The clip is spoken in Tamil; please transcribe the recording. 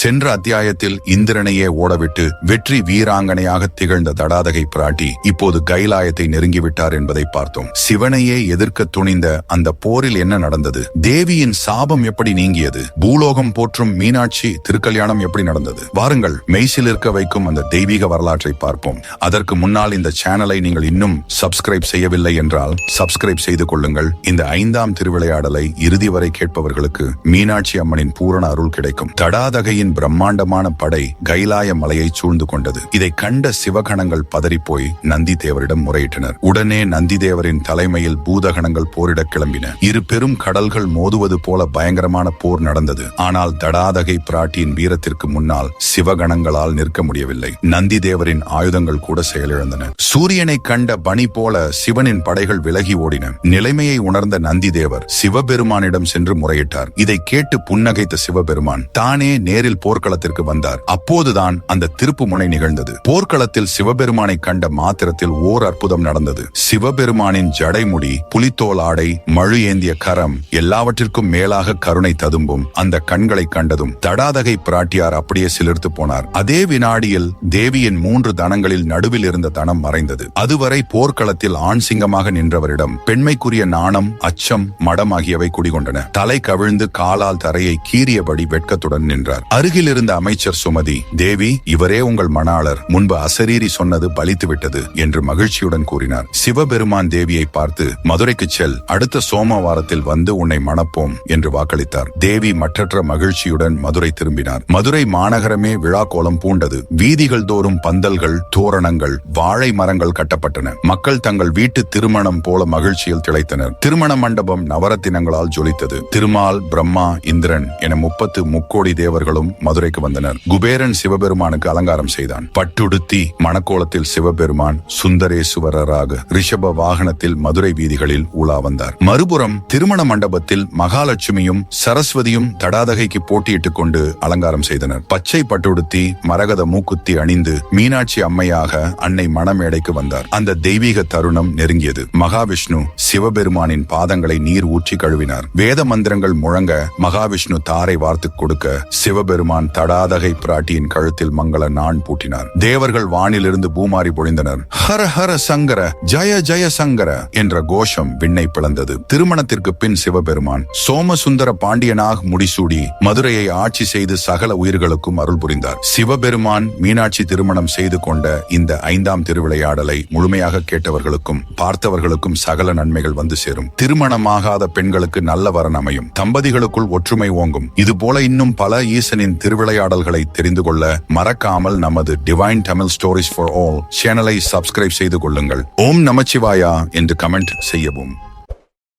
சென்ற அத்தியாயத்தில் இந்திரனையே ஓடவிட்டு வெற்றி வீராங்கனையாக திகழ்ந்த தடாதகை பிராட்டி இப்போது கைலாயத்தை நெருங்கிவிட்டார் என்பதை பார்த்தோம். சிவனையே எதிர்க்க துணிந்த அந்த போரில் என்ன நடந்தது? தேவியின் சாபம் எப்படி நீங்கியது? பூலோகம் போற்றும் மீனாட்சி திருக்கல்யாணம் எப்படி நடந்தது? வாருங்கள் மெய்சில் இருக்க வைக்கும் அந்த தெய்வீக வரலாற்றை பார்ப்போம். அதற்கு முன்னால் இந்த சேனலை நீங்கள் இன்னும் சப்ஸ்கிரைப் செய்யவில்லை என்றால் சப்ஸ்கிரைப் செய்து கொள்ளுங்கள். இந்த ஐந்தாம் திருவிளையாடலை இறுதி வரை கேட்பவர்களுக்கு மீனாட்சி அம்மனின் பூரண அருள் கிடைக்கும். தடாதகையின் பிரம்மாண்டமான படை கைலாய மலையை சூழ்ந்து கொண்டது. இதை கண்ட சிவகணங்கள் பதறிப்போய் நந்தி தேவரிடம் முறையிட்டனர். உடனே நந்தி தேவரின் தலைமையில் பூதகணங்கள் போரிட கிளம்பின. இரு பெரும் கடல்கள் மோதுவது போல பயங்கரமான போர் நடந்தது. ஆனால் தடாதகை பிராட்டியின் வீரத்திற்கு முன்னால் சிவகணங்களால் நிற்க முடியவில்லை. நந்தி தேவரின் ஆயுதங்கள் கூட செயலிழந்தன. சூரியனை கண்ட பணி போல சிவனின் படைகள் விலகி ஓடின. நிலைமையை உணர்ந்த நந்தி தேவர் சிவபெருமானிடம் சென்று முறையிட்டார். இதை கேட்டு புன்னகைத்த சிவபெருமான் தானே நேரில் போர்க்களத்திற்கு வந்தார். அப்போதுதான் அந்த திருப்பு முனை நிகழ்ந்தது. போர்க்களத்தில் சிவபெருமானை கண்ட மாத்திரத்தில் ஓர் அற்புதம் நடந்தது. சிவபெருமானின் ஜடைமுடி புலித்தோல் ஆடை மழு ஏந்திய கரம் எல்லாவற்றிற்கும் மேலாக கருணை ததும்பும் அந்த கண்களை கண்டதும் தடாதகை பிராட்டியார் அப்படியே சிலிர்த்து போனார். அதே வினாடியில் தேவியின் மூன்று தனங்களில் நடுவில் இருந்த தனம் மறைந்தது. அதுவரை போர்க்களத்தில் ஆண் சிங்கமாக நின்றவரிடம் பெண்மைக்குரிய நாணம் அச்சம் மடம் ஆகியவை குடிகொண்டன. தலை கவிழ்ந்து காலால் தரையை கீறியபடி வெட்கத்துடன் நின்றார். அருகில் இருந்த அமைச்சர் சுமதி தேவி இவரே உங்கள் மணாளர். முன்பு அசரீரி சொன்னது பலித்து விட்டது என்று மகிழ்ச்சியுடன் கூறினார். சிவபெருமான் தேவியை பார்த்து மதுரைக்கு செல் அடுத்த சோமவாரத்தில் வந்து உன்னை மணப்போம் என்று வாக்களித்தார். தேவி மற்றற்ற மகிழ்ச்சியுடன் மதுரை திரும்பினார். மதுரை மாநகரமே விழா கோலம் பூண்டது. வீதிகள் தோறும் பந்தல்கள் தோரணங்கள் வாழை மரங்கள் கட்டப்பட்டன. மக்கள் தங்கள் வீட்டு திருமணம் போல மகிழ்ச்சியில் திளைத்தனர். திருமண மண்டபம் நவரத்தினங்களால் ஜொலித்தது. திருமால் பிரம்மா இந்திரன் என முப்பத்து முக்கோடி தேவர்களும் மதுரைக்கு வந்தனர். குபேரன் சிவபெருமானுக்கு அலங்காரம் செய்தான். பட்டுடுத்தி மணக்கோலத்தில் சிவபெருமான் சுந்தரேசுவரராக ரிஷப வாகனத்தில் மதுரை வீதிகளில் உலா வந்தார். மறுபுறம் திருமண மண்டபத்தில் மகாலட்சுமியும் சரஸ்வதியும் தடாதகைக்கு போட்டியிட்டுக் கொண்டு அலங்காரம் செய்தனர். பச்சை பட்டுடுத்தி மரகத மூக்குத்தி அணிந்து மீனாட்சி அம்மையாக அன்னை மணமேடைக்கு வந்தார். அந்த தெய்வீக தருணம் நெருங்கியது. மகாவிஷ்ணு சிவபெருமானின் பாதங்களை நீர் ஊற்றி கழுவினார். வேத மந்திரங்கள் முழங்க மகாவிஷ்ணு தாரை வார்த்து கொடுக்க சிவபெருமான் தடாதகை பிராட்டியின் கழுத்தில் மங்கள நான் பூட்டினார். தேவர்கள் வானிலிருந்து பூமாரி பொழிந்தனர். ஹர ஹர சங்கர ஜய ஜய சங்கர என்ற கோஷம் விண்ணை பிளந்தது. திருமணத்திற்கு பின் சிவபெருமான் சோமசுந்தர பாண்டியனாக முடிசூடி மதுரையை ஆட்சி செய்து சகல உயிர்களுக்கும் அருள் புரிந்தார். சிவபெருமான் மீனாட்சி திருமணம் செய்து கொண்ட இந்த ஐந்தாம் திருவிளையாடலை முழுமையாக கேட்டவர்களுக்கும் பார்த்தவர்களுக்கும் சகல நன்மைகள் வந்து சேரும். திருமணமாகாத பெண்களுக்கு நல்ல வரன் அமையும். தம்பதிகளுக்குள் ஒற்றுமை ஓங்கும். இது போல இன்னும் பல ஈசனின் திருவிளையாடல்களை தெரிந்து கொள்ள மறக்காமல் நமது divine Tamil stories for all சேனலை சப்ஸ்கிரைப் செய்து கொள்ளுங்கள். ஓம் நமச்சிவாயா என்று கமெண்ட் செய்யவும்.